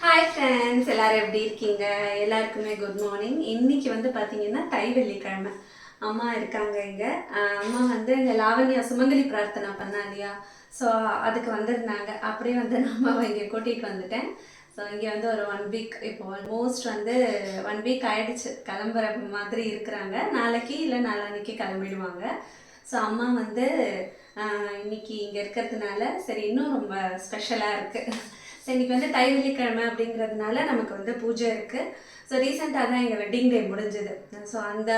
Hi friends எல்லாரும் எப்படி இருக்கீங்க? எல்லாருக்குமே குட் மார்னிங் இன்னைக்கு வந்து பார்த்தீங்கன்னா தை வெள்ளிக்கிழமை அம்மா இருக்காங்க இங்கே. அம்மா வந்து இந்த லாவண்யா சுமங்கலி பிரார்த்தனை பண்ணா இல்லையா? ஸோ அதுக்கு வந்திருந்தாங்க. அப்படியே வந்து நம்ம இங்கே கூட்டிகிட்டு வந்துட்டேன். ஸோ இங்கே வந்து ஒரு ஒன் வீக் இப்போ ஆல்மோஸ்ட் வந்து ஒன் வீக் ஆயிடுச்சு. கிளம்புற மாதிரி இருக்கிறாங்க. நாளைக்கு இல்லை நாளான்னைக்கு கிளம்பிடுவாங்க. ஸோ அம்மா வந்து இன்னைக்கு இங்கே இருக்கிறதுனால சரி இன்னும் ரொம்ப ஸ்பெஷலாக இருக்குது ஸோ இன்னைக்கு வந்து தை வெள்ளிக்கிழமை அப்படிங்கிறதுனால நமக்கு வந்து பூஜை இருக்குது ஸோ ரீசெண்டாக தான் எங்கள் வெட்டிங் டே முடிஞ்சது. ஸோ அந்த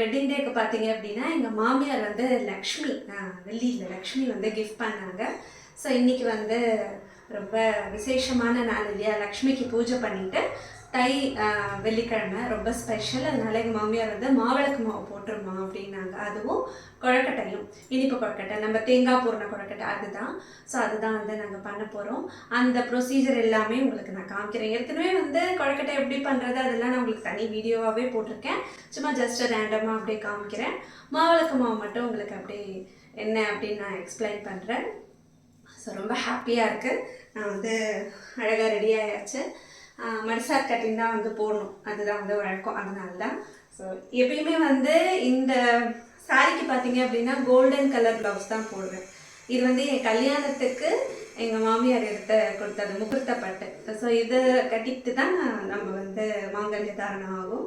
வெட்டிங் டேக்கு பார்த்தீங்க அப்படின்னா எங்கள் மாமியார் வந்து லக்ஷ்மி வெள்ளியில் லக்ஷ்மி வந்து கிஃப்ட் பண்ணாங்க. ஸோ இன்றைக்கி வந்து ரொம்ப விசேஷமான நாள் இல்லையா? லக்ஷ்மிக்கு பூஜை பண்ணிவிட்டு தை வெள்ளிக்கிழமை ரொம்ப ஸ்பெஷல் அதனால எங்கள் மாமியார் வந்து மாவிளக்கு மாவு போட்டுருமா அப்படின்னாங்க. அதுவும் கொழக்கட்டையும். இனிப்பு கொழக்கட்டை. நம்ம தேங்காய் பூர்ண கொழக்கட்டை அதுதான். ஸோ அதுதான் வந்து நாங்கள் பண்ண போகிறோம் அந்த ப்ரொசீஜர் எல்லாமே உங்களுக்கு நான் காமிக்கிறேன். ஏற்கனவே வந்து கொழக்கட்டை எப்படி பண்ணுறது அதெல்லாம் நான் உங்களுக்கு தனி வீடியோவாகவே போட்டிருக்கேன். சும்மா ஜஸ்ட் ரேண்டமாக அப்படியே காமிக்கிறேன். மாவிளக்கு மாவு மட்டும் உங்களுக்கு அப்படியே என்ன அப்படின்னு நான் எக்ஸ்பிளைன் பண்ணுறேன் ஸோ ரொம்ப ஹாப்பியாக இருக்குது நான் வந்து அழகாக ரெடி ஆயாச்சு. மடிசார் கட்டிங் தான் வந்து போடணும். அதுதான் வந்து வழக்கம். அதனால தான் ஸோ எப்பயுமே வந்து இந்த சாரிக்கு பார்த்தீங்க அப்படின்னா கோல்டன் கலர் ப்ளவுஸ் தான் போடுவேன். இது வந்து என் கல்யாணத்துக்கு எங்கள் மாமியார் எடுத்த கொடுத்தது முகூர்த்த பட்டு ஸோ இதை கட்டிட்டு தான் நம்ம வந்து மாங்கல்ய தாரணம் ஆகும்.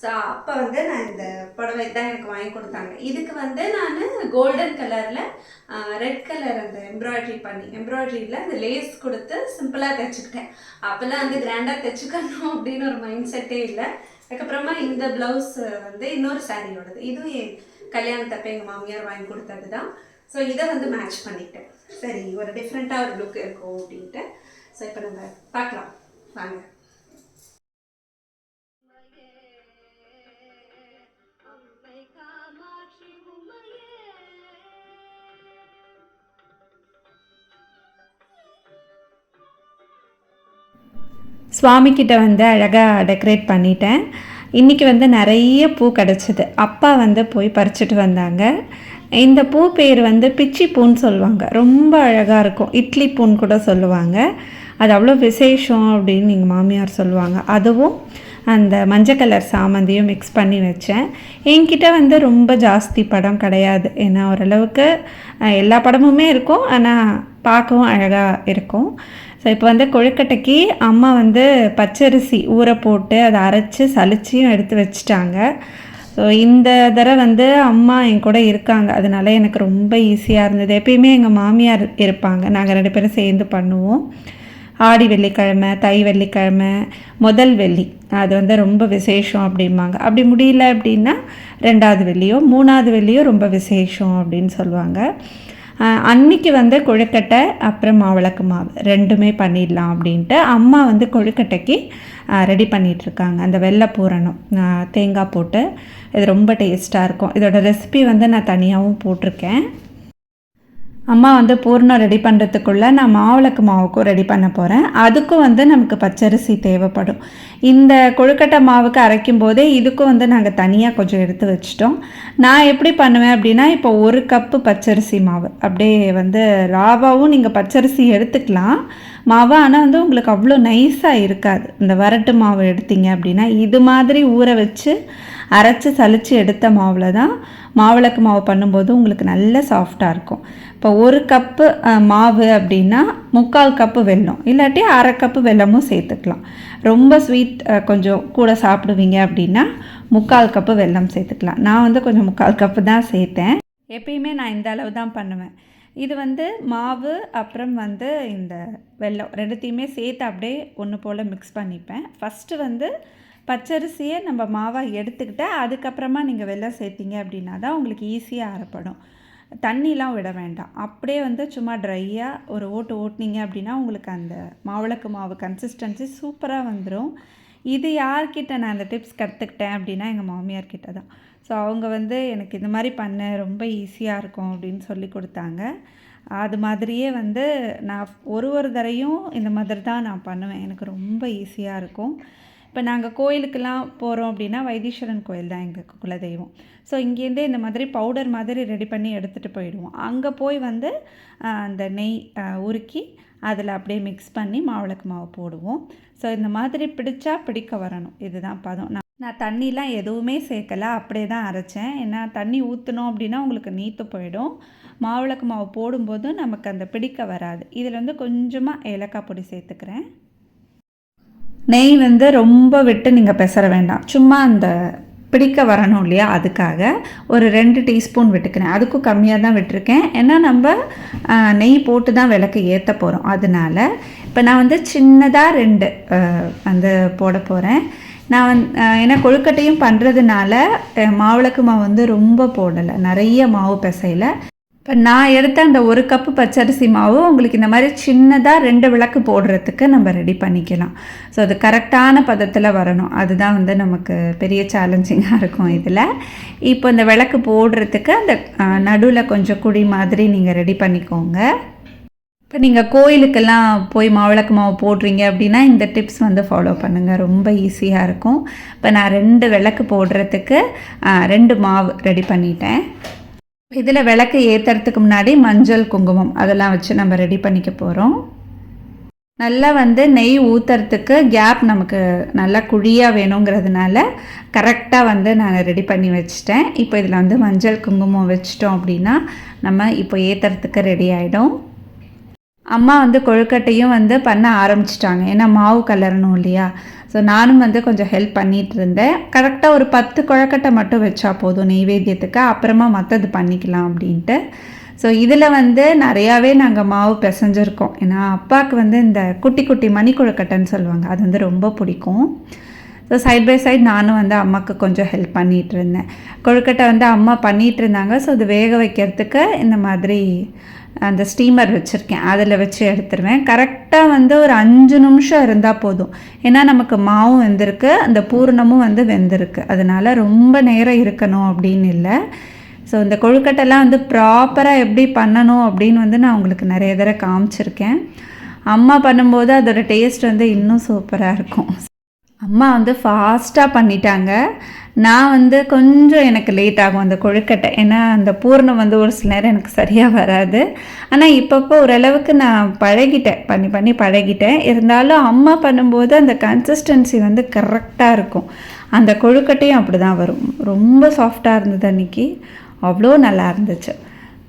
ஸோ அப்போ வந்து நான் இந்த புடவை தான் எனக்கு வாங்கி கொடுத்தாங்க. இதுக்கு வந்து நான் கோல்டன் கலரில் ரெட் கலர் அந்த எம்ப்ராய்ட்ரி பண்ணி எம்ப்ராய்டரியில் அந்த லேஸ் கொடுத்து சிம்பிளாக தைச்சிக்கிட்டேன் அப்போல்லாம் வந்து கிராண்டாக தைச்சிக்கணும் அப்படின்னு ஒரு மைண்ட் செட்டே இல்லை. அதுக்கப்புறமா இந்த ப்ளவுஸ் வந்து இன்னொரு சாரியோடது இதுவும் என் கல்யாணத்தப்ப எங்கள் மாமியார் வாங்கி கொடுத்தது தான் ஸோ இதை வந்து மேட்ச் பண்ணிட்டேன் சரி ஒரு டிஃப்ரெண்ட்டாக ஒரு லுக் இருக்கும் அப்படின்ட்டு. ஸோ இப்போ நம்ம பார்க்கலாம். வாங்க. சுவாமி கிட்ட வந்து அழகாக டெக்கரேட் பண்ணிட்டேன். இன்றைக்கி வந்து நிறைய பூ கிடச்சிது. அப்பா வந்து போய் பறிச்சுட்டு வந்தாங்க. இந்த பூ பேர் வந்து பிச்சி பூன்னு சொல்லுவாங்க. ரொம்ப அழகாக இருக்கும். இட்லி பூன்னு கூட சொல்லுவாங்க. அது அவ்வளோ விசேஷம் அப்படின்னு எங்கள் மாமியார் சொல்லுவாங்க. அதுவும் அந்த மஞ்சள் கலர் சாமந்தியும் மிக்ஸ் பண்ணி வச்சேன். என்கிட்ட வந்து ரொம்ப ஜாஸ்தி படம் கிடையாது. ஏன்னா ஓரளவுக்கு எல்லா படமுமே இருக்கும். ஆனால் பார்க்கவும் அழகாக இருக்கும். ஸோ இப்போ வந்து கொழுக்கட்டைக்கு அம்மா வந்து பச்சரிசி ஊற போட்டு அதை அரைச்சி சலிச்சியும் எடுத்து வச்சிட்டாங்க. ஸோ இந்த தடவை வந்து அம்மா என் கூட இருக்காங்க. அதனால எனக்கு ரொம்ப ஈஸியாக இருந்தது. எப்பயுமே எங்கள் மாமியார் இருப்பாங்க. நாங்கள் ரெண்டு பேரும் சேர்ந்து பண்ணுவோம். ஆடி வெள்ளிக்கிழமை தை வெள்ளிக்கிழமை முதல் வெள்ளி. அது வந்து ரொம்ப விசேஷம் அப்படிம்பாங்க. அப்படி முடியல அப்படின்னா ரெண்டாவது வெள்ளியோ மூணாவது வெள்ளியோ ரொம்ப விசேஷம் அப்படின்னு சொல்லுவாங்க. அன்னைக்கு வந்து கொழுக்கட்டை அப்புறம் மாவிளக்கு மாவு. ரெண்டுமே பண்ணிடலாம் அப்படின்ட்டு அம்மா வந்து கொழுக்கட்டைக்கு ரெடி பண்ணிகிட்ருக்காங்க அந்த வெள்ளை பூரணம் தேங்காய் போட்டு. இது ரொம்ப டேஸ்ட்டாக இருக்கும். இதோட ரெசிபி வந்து நான் தனியாகவும் போட்டிருக்கேன். அம்மா வந்து பூர்ணம் ரெடி பண்ணுறதுக்குள்ளே நான் மாவிளக்கு மாவுக்கும் ரெடி பண்ண போகிறேன் அதுக்கும் வந்து நமக்கு பச்சரிசி தேவைப்படும். இந்த கொழுக்கட்டை மாவுக்கு அரைக்கும் போதே இதுக்கும் வந்து நாங்கள் தனியாக கொஞ்சம் எடுத்து வச்சிட்டோம். நான் எப்படி பண்ணுவேன் அப்படின்னா இப்போ ஒரு கப்பு பச்சரிசி மாவு. அப்படியே வந்து ராவாவும் நீங்கள் பச்சரிசி எடுத்துக்கலாம். மாவு ஆனால் வந்து உங்களுக்கு அவ்வளோ நைஸாக இருக்காது. இந்த வரட்டு மாவு எடுத்தீங்க அப்படின்னா இது மாதிரி ஊற வச்சு அரைச்சி சளிச்சு எடுத்த மாவில் தான் மாவிளக்கு மாவு பண்ணும்போது உங்களுக்கு நல்ல சாஃப்டாக இருக்கும். இப்போ ஒரு கப்பு மாவு அப்படின்னா முக்கால் கப்பு வெல்லம். இல்லாட்டி அரை கப்பு வெல்லமும் சேர்த்துக்கலாம். ரொம்ப ஸ்வீட் கொஞ்சம் கூட சாப்பிடுவீங்க அப்படின்னா முக்கால் கப்பு வெல்லம் சேர்த்துக்கலாம். நான் வந்து கொஞ்சம் முக்கால் கப்பு தான் சேர்த்தேன். எப்பயுமே நான் இந்த அளவு தான் பண்ணுவேன். இது வந்து மாவு அப்புறம் வந்து இந்த வெல்லம் ரெண்டுத்தையுமே சேர்த்து அப்படியே ஒன்று போல் மிக்ஸ் பண்ணிப்பேன். ஃபஸ்ட்டு வந்து பச்சரிசியை நம்ம மாவாக எடுத்துக்கிட்டு அதுக்கப்புறமா நீங்கள் வெல்லம் சேர்த்தீங்க அப்படின்னா தான் உங்களுக்கு ஈஸியாக அரைப்படும். தண்ணிலாம் விட வேண்டாம். அப்படியே வந்து சும்மா ட்ரையாக ஒரு ஓட்டு ஓட்டுனீங்க அப்படின்னா உங்களுக்கு அந்த மாவிளக்கு மாவு கன்சிஸ்டன்சி சூப்பராக வந்துடும் இது யார்கிட்ட நான் அந்த டிப்ஸ் கற்றுக்கிட்டேன் அப்படின்னா எங்கள் மாமியார்கிட்ட தான். ஸோ அவங்க வந்து எனக்கு இந்த மாதிரி பண்ண ரொம்ப ஈஸியாக இருக்கும் அப்படின்னு சொல்லி கொடுத்தாங்க. அது மாதிரியே வந்து நான் ஒரு ஒரு தரையும் இந்த மாதிரி தான் நான் பண்ணுவேன். எனக்கு ரொம்ப ஈஸியாக இருக்கும். இப்போ நாங்கள் கோயிலுக்கெல்லாம் போகிறோம் அப்படின்னா வைத்தீஸ்வரன் கோயில் தான் எங்கள் குலதெய்வம். ஸோ இங்கேருந்தே இந்த மாதிரி பவுடர் மாதிரி ரெடி பண்ணி எடுத்துகிட்டு போயிடுவோம். அங்கே போய் வந்து அந்த நெய் உருக்கி அதில் அப்படியே மிக்ஸ் பண்ணி மாவிளக்கு மாவு போடுவோம். ஸோ இந்த மாதிரி பிடிச்சா பிடிக்க வரணும். இதுதான் பதம். நான் நான் தண்ணிலாம் எதுவுமே சேர்க்கல. அப்படியே தான் அரைச்சேன். ஏன்னா தண்ணி ஊற்றினோம் அப்படின்னா உங்களுக்கு நீத்து போயிடும். மாவிளக்கு மாவு போடும்போதும் நமக்கு அந்த பிடிக்க வராது. இதில் வந்து கொஞ்சமாக ஏலக்காய் பொடி சேர்த்துக்கிறேன். நெய் வந்து ரொம்ப விட்டு நீங்கள் பெசற வேண்டாம். சும்மா அந்த பிடிக்க வரணும் இல்லையா? அதுக்காக ஒரு ரெண்டு டீஸ்பூன் விட்டுக்கிறேன். அதுக்கும் கம்மியாக தான் விட்டுருக்கேன். ஏன்னா நம்ம நெய் போட்டு தான் விளக்கு ஏற்ற போகிறோம் அதனால இப்போ நான் வந்து சின்னதாக ரெண்டு வந்து போட போகிறேன் நான் வந்து ஏன்னா கொழுக்கட்டையும் பண்ணுறதுனால மாவிளக்கு மாவு வந்து ரொம்ப போடலை. நிறைய மாவு பிசையில். இப்போ நான் எடுத்த அந்த ஒரு கப்பு பச்சரிசி மாவு உங்களுக்கு இந்த மாதிரி சின்னதாக ரெண்டு விளக்கு போடுறதுக்கு நம்ம ரெடி பண்ணிக்கலாம். ஸோ அது கரெக்டான பதத்தில் வரணும். அதுதான் வந்து நமக்கு பெரிய சேலஞ்சிங்காக இருக்கும் இதில். இப்போ இந்த விளக்கு போடுறதுக்கு அந்த நடுவில் கொஞ்சம் குழி மாதிரி நீங்கள் ரெடி பண்ணிக்கோங்க. இப்போ நீங்கள் கோயிலுக்கெல்லாம் போய் மாவிளக்கு மாவு போடுறீங்க அப்படின்னா இந்த டிப்ஸ் வந்து ஃபாலோ பண்ணுங்கள் ரொம்ப ஈஸியாக இருக்கும். இப்போ நான் ரெண்டு விளக்கு போடுறதுக்கு ரெண்டு மாவு ரெடி பண்ணிட்டேன். இதில் விளக்கு ஏற்றுறதுக்கு முன்னாடி மஞ்சள் குங்குமம் அதெல்லாம் வச்சு நம்ம ரெடி பண்ணிக்க போகிறோம் நல்லா வந்து நெய் ஊற்றுறதுக்கு கேப் நமக்கு நல்லா குழியாக வேணுங்கிறதுனால கரெக்டாக வந்து நான் ரெடி பண்ணி வச்சிட்டேன். இப்போ இதில் வந்து மஞ்சள் குங்குமம் வச்சிட்டோம் அப்படின்னா நம்ம இப்போ ஏற்றுறதுக்கு ரெடி ஆகிடும் அம்மா வந்து கொழுக்கட்டையும் வந்து பண்ண ஆரம்பிச்சிட்டாங்க. ஏன்னா மாவு கலரணும் இல்லையா? ஸோ நானும் வந்து கொஞ்சம் ஹெல்ப் பண்ணிட்டு இருந்தேன் கரெக்டாக ஒரு பத்து கொழுக்கட்டை மட்டும் வச்சா போதும் நெய்வேத்தியத்துக்கு. அப்புறமா மற்றது பண்ணிக்கலாம் அப்படின்ட்டு. ஸோ இதில் வந்து நிறையாவே நாங்கள் மாவு பிசைஞ்சிருக்கோம். ஏன்னா அப்பாவுக்கு வந்து இந்த குட்டி குட்டி மணி கொழுக்கட்டைன்னு சொல்லுவாங்க. அது வந்து ரொம்ப பிடிக்கும். ஸோ சைட் பை சைட் நானும் வந்து அம்மாவுக்கு கொஞ்சம் ஹெல்ப் பண்ணிகிட்டு இருந்தேன் கொழுக்கட்டை வந்து அம்மா பண்ணிகிட்டு இருந்தாங்க ஸோ அது வேக வைக்கிறதுக்கு இந்த மாதிரி அந்த ஸ்டீமர் வச்சுருக்கேன். அதில் வச்சு எடுத்துருவேன். கரெக்டாக வந்து ஒரு அஞ்சு நிமிஷம் இருந்தால் போதும். ஏன்னா நமக்கு மாவும் வெந்திருக்கு. அந்த பூரணமும் வந்து வெந்திருக்கு. அதனால ரொம்ப நேரம் இருக்கணும் அப்படின்னு இல்லை. ஸோ இந்த கொழுக்கட்டைலாம் வந்து ப்ராப்பராக எப்படி பண்ணணும் அப்படின்னு வந்து நான் உங்களுக்கு நிறைய தடவை காமிச்சிருக்கேன். அம்மா பண்ணும்போது அதோட டேஸ்ட் வந்து இன்னும் சூப்பராக இருக்கும். அம்மா வந்து ஃபாஸ்ட்டாக பண்ணிட்டாங்க. நான் வந்து கொஞ்சம் எனக்கு லேட் ஆகும் அந்த கொழுக்கட்டை. ஏன்னா அந்த பூர்ணம் வந்து ஒரு சில நேரம் எனக்கு சரியாக வராது. ஆனால் இப்பப்போ ஓரளவுக்கு நான் பழகிட்டேன். பண்ணி பண்ணி பழகிட்டேன். இருந்தாலும் அம்மா பண்ணும்போது அந்த கன்சிஸ்டன்சி வந்து கரெக்டாக இருக்கும். அந்த கொழுக்கட்டையும் அப்படி தான் வரும். ரொம்ப சாஃப்டாக இருந்தது அன்றைக்கி அவ்வளோ நல்லா இருந்துச்சு.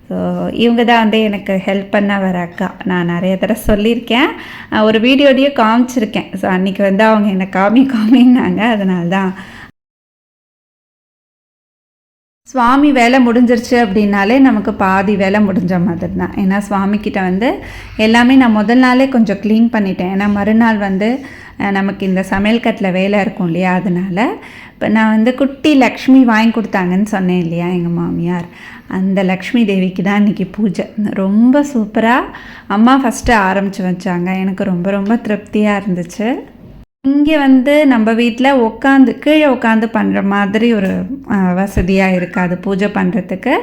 ஸோ இவங்க தான் வந்து எனக்கு ஹெல்ப் பண்ண வர அக்கா. நான் நிறைய தடவை சொல்லியிருக்கேன். ஒரு வீடியோடையே காமிச்சிருக்கேன். ஸோ அன்றைக்கி வந்து அவங்க என்னை காமி காமின்னாங்க. அதனால தான் சுவாமி வேலை முடிஞ்சிருச்சு அப்படின்னாலே நமக்கு பாதி வேலை முடிஞ்ச மாதிரி தான். ஏன்னா சுவாமிக்கிட்ட வந்து எல்லாமே நான் முதல் நாளே கொஞ்சம் க்ளீன் பண்ணிட்டேன். ஏன்னா மறுநாள் வந்து நமக்கு இந்த சமையல் கட்டில் வேலை இருக்கும் இல்லையா? அதனால இப்போ நான் வந்து குட்டி லக்ஷ்மி வாங்கி கொடுத்தாங்கன்னு சொன்னேன் இல்லையா எங்கள் மாமியார். அந்த லக்ஷ்மி தேவிக்கு தான் இன்றைக்கி பூஜை. ரொம்ப சூப்பராக அம்மா ஃபஸ்ட்டு ஆரம்பித்து வச்சாங்க. எனக்கு ரொம்ப ரொம்ப திருப்தியாக இருந்துச்சு. இங்கே வந்து நம்ம வீட்டில் உட்காந்து கீழே உட்காந்து பண்ணுற மாதிரி ஒரு வசதியாக இருக்காது பூஜை பண்ணுறதுக்கு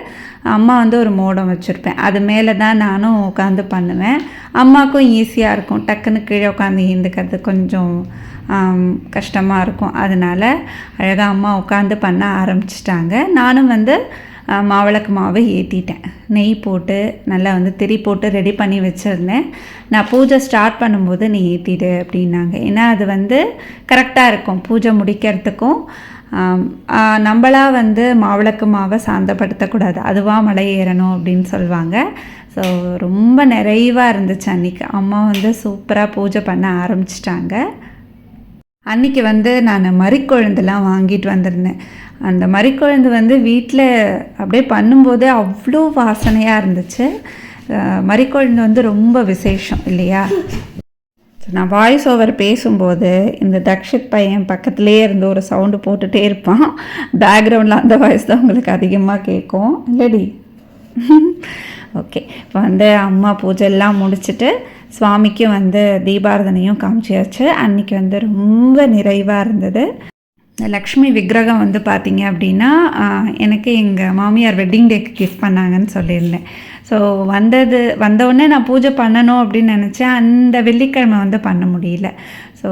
அம்மா வந்து ஒரு மோடம் வச்சுருப்பேன். அது மேலே தான் நானும் உட்காந்து பண்ணுவேன். அம்மாவுக்கும் ஈஸியாக இருக்கும். டக்குன்னு கீழே உட்காந்து ஈந்துக்கிறது கொஞ்சம் கஷ்டமாக இருக்கும். அதனால் அழகாக அம்மா உட்காந்து பண்ண ஆரம்பிச்சிட்டாங்க. நானும் வந்து மாவிளக்கு மாவை ஏற்றிட்டேன் நெய் போட்டு நல்லா வந்து திரி போட்டு ரெடி பண்ணி வச்சுருந்தேன். நான் பூஜை ஸ்டார்ட் பண்ணும்போது நீ ஏற்றிடு அப்படின்னாங்க. ஏன்னா அது வந்து கரெக்டாக இருக்கும் பூஜை முடிக்கிறதுக்கும். நம்மளாக வந்து மாவிளக்கு மாவை சாந்தப்படுத்தக்கூடாது. அதுவாக மலை ஏறணும் அப்படின்னு சொல்லுவாங்க. ஸோ ரொம்ப நிறைவாக இருந்துச்சு அன்றைக்கி அம்மா வந்து சூப்பராக பூஜை பண்ண ஆரம்பிச்சிட்டாங்க. அன்னைக்கு வந்து நான் மறிக்கொழுந்துலாம் வாங்கிட்டு வந்திருந்தேன். அந்த மறிக்கொழுந்து வந்து வீட்டில் அப்படியே பண்ணும்போதே அவ்வளோ வாசனையாக இருந்துச்சு. அஹ் மறிக்கொழுந்து வந்து ரொம்ப விசேஷம் இல்லையா? நான் வாய்ஸ் ஓவர் பேசும்போது இந்த தக்ஷித் பையன் பக்கத்துலேயே இருந்து ஒரு சவுண்டு போட்டுகிட்டே இருப்பான். பேக்ரவுண்டில் அந்த வாய்ஸ் தான் உங்களுக்கு அதிகமாக கேட்கும். இல்லடி? ஓகே இப்போ வந்து அம்மா பூஜை எல்லாம் முடிச்சுட்டு சுவாமிக்கும் வந்து தீபாரதனையும் காமிச்சியாச்சு அன்னைக்கு வந்து ரொம்ப நிறைவாக இருந்தது. இந்த லக்ஷ்மி விக்கிரகம் வந்து பார்த்தீங்க அப்படின்னா எனக்கு எங்கள் மாமியார் வெட்டிங் டேக்கு கிஃப்ட் பண்ணாங்கன்னு சொல்லியிருந்தேன். ஸோ வந்தது வந்தவுடனே நான் பூஜை பண்ணணும் அப்படின்னு நினச்சேன். அந்த வெள்ளிக்கிழமை வந்து பண்ண முடியல. ஸோ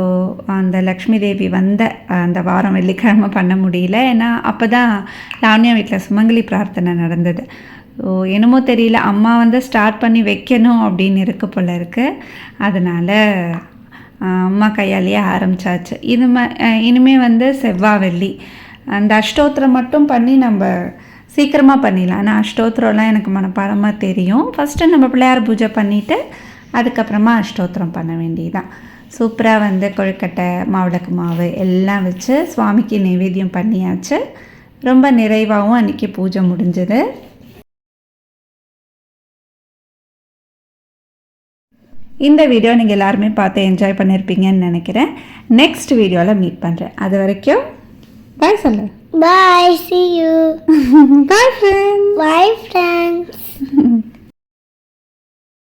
அந்த லக்ஷ்மி தேவி வந்த அந்த வாரம் வெள்ளிக்கிழமை பண்ண முடியல. ஏன்னா அப்போ தான் லாவண்யா வீட்டில் சுமங்கலி பிரார்த்தனை நடந்தது. என்னமோ தெரியல. அம்மா வந்து ஸ்டார்ட் பண்ணி வைக்கணும் அப்படின்னு இருக்கு போல இருக்குது அதனால் அம்மா கையாலேயே ஆரம்பிச்சாச்சு. இது ம இனிமேல் வந்து செவ்வாய் வெள்ளி அந்த அஷ்டோத்திரம் மட்டும் பண்ணி நம்ம சீக்கிரமாக பண்ணிடலாம். ஆனால் அஷ்டோத்திரம்லாம் எனக்கு மனப்பாடமாக தெரியும். ஃபஸ்ட்டு நம்ம பிள்ளையார் பூஜை பண்ணிவிட்டு அதுக்கப்புறமா அஷ்டோத்திரம் பண்ண வேண்டியதுதான். சூப்பராக வந்து கொழுக்கட்டை மாவிளக்கு மாவு எல்லாம் வச்சு சுவாமிக்கு நைவேத்தியம் பண்ணியாச்சு. ரொம்ப நிறைவாகவும் அன்றைக்கி பூஜை முடிஞ்சது. இந்த வீடியோ நீங்கள் எல்லாருமே பார்த்து என்ஜாய் பண்ணியிருப்பீங்கன்னு நினைக்கிறேன் நெக்ஸ்ட் வீடியோவில் மீட் பண்ணுறேன் அது வரைக்கும் பாய் சொல்லு Bye. See you. Bye friend Bye, friends.